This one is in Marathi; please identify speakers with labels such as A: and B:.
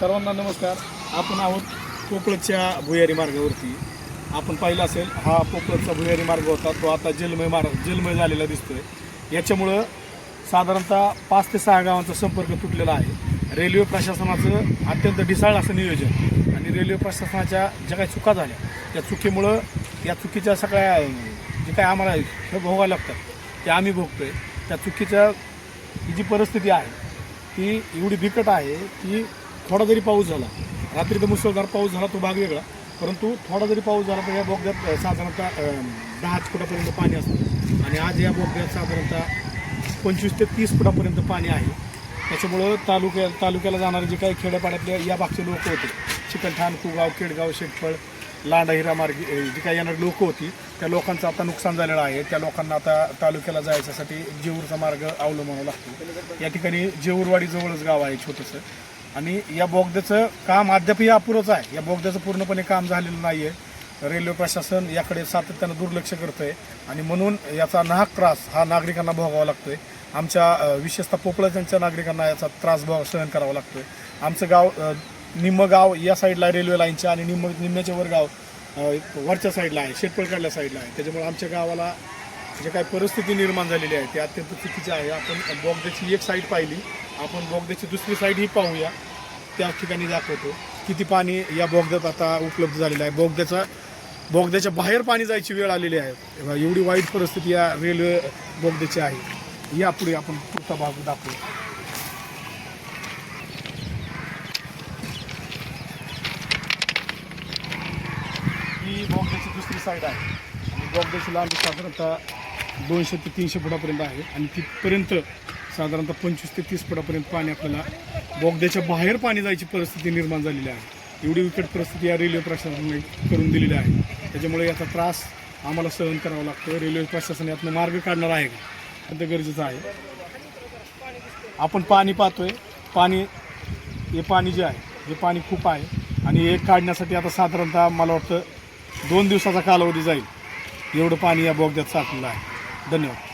A: सर्वांना नमस्कार. आपण आहोत कोकळच्या भुयारी मार्गावरती. आपण पाहिलं असेल हा कोकळचा भुयारी मार्ग होता. तो आता जलमय मार्ग जलमय झालेला दिसतोय. याच्यामुळं साधारणतः पाच ते सहा गावांचा संपर्क तुटलेला आहे. रेल्वे प्रशासनाचं अत्यंत ढिसाळ असं नियोजन आणि रेल्वे प्रशासनाच्या ज्या काही चुका झाल्या त्या चुकीमुळं या चुकीच्या सगळ्या जे काय आम्हाला हे भोगायला लागतात ते आम्ही भोगतोय. त्या चुकीच्या ही जी परिस्थिती आहे ती एवढी बिकट आहे की थोडा जरी पाऊस झाला रात्री तर मुसळधार पाऊस झाला तो भाग वेगळा. परंतु थोडा जरी पाऊस झाला तर या बोगद्यात साधारणतः दहाच फुटापर्यंत पाणी असतं. आणि आज या बोगद्यात साधारणतः पंचवीस ते तीस फुटापर्यंत पाणी आहे. त्याच्यामुळं तालुक्या तालुक्याला जाणारे जे काही खेड्यापाड्यातले या भागचे लोक होते चिकलठाण कुगाव केडगाव शेटफळ लांडा हिरा मार्ग जी काही येणारी लोकं होती त्या लोकांचं आता नुकसान झालेलं आहे. त्या लोकांना आता तालुक्याला जायच्यासाठी जेऊरचा मार्ग अवलंबावा लागतो. या ठिकाणी जेऊरवाडी जवळच गाव आहे छोटंसं. आणि या बोगद्याचं काम अद्यापही अपुरंच आहे. या बोगद्याचं पूर्णपणे काम झालेलं नाही आहे रेल्वे प्रशासन याकडे सातत्यानं दुर्लक्ष करतं आहे आणि म्हणून याचा नाहक त्रास हा नागरिकांना भोगावा लागतोय. आमच्या विशेषतः पोपळाच्या नागरिकांना याचा त्रास भोग सहन करावा लागतोय. आमचं गाव अ, निम्म गाव या साईडला रेल्वे लाईनच्या आणि निम्म निम्म्याच्या वर गाव वरच्या साईडला आहे शेटपळकडल्या साईडला आहे. त्याच्यामुळे आमच्या गावाला जे काही परिस्थिती निर्माण झालेली आहे ती अत्यंत चुकीची आहे. आपण बोगद्याची एक साईड पाहिली. आपण बोगद्याची दुसरी साईड ही पाहूया. त्या ठिकाणी दाखवतो. किती पाणी या बोगद्यात आता उपलब्ध झालेलं आहे. बोगद्याचा बोगद्याच्या बाहेर पाणी जायची वेळ आलेली आहे. एवढी वाईट परिस्थिती या रेल्वे बोगद्याची आहे. या पुढे आपण पुढचा भाग दाखवू. ही बोगद्याची दुसरी साईड आहे. आणि बोगद्याची लांबी साधारणतः दोनशे ते तीनशे फुटापर्यंत आहे आणि तिथपर्यंत साधारणतः पंचवीस ते तीस फुटापर्यंत पाणी आपल्याला बोगद्याच्या बाहेर पाणी जायची परिस्थिती निर्माण झालेली आहे. एवढी विकट परिस्थिती या रेल्वे प्रशासनाने करून दिलेली आहे. त्याच्यामुळे याचा त्रास आम्हाला सहन करावा लागतो. रेल्वे प्रशासन यातनं मार्ग काढणार आहे का? ते गरजेचं आहे. आपण पाणी पाहतोय. पाणी हे पाणी जे आहे हे पाणी खूप आहे आणि हे काढण्यासाठी आता साधारणतः मला वाटतं दोन दिवसाचा कालावधी जाईल. एवढं पाणी या बोगद्यात साठलेलं आहे. धन्यवाद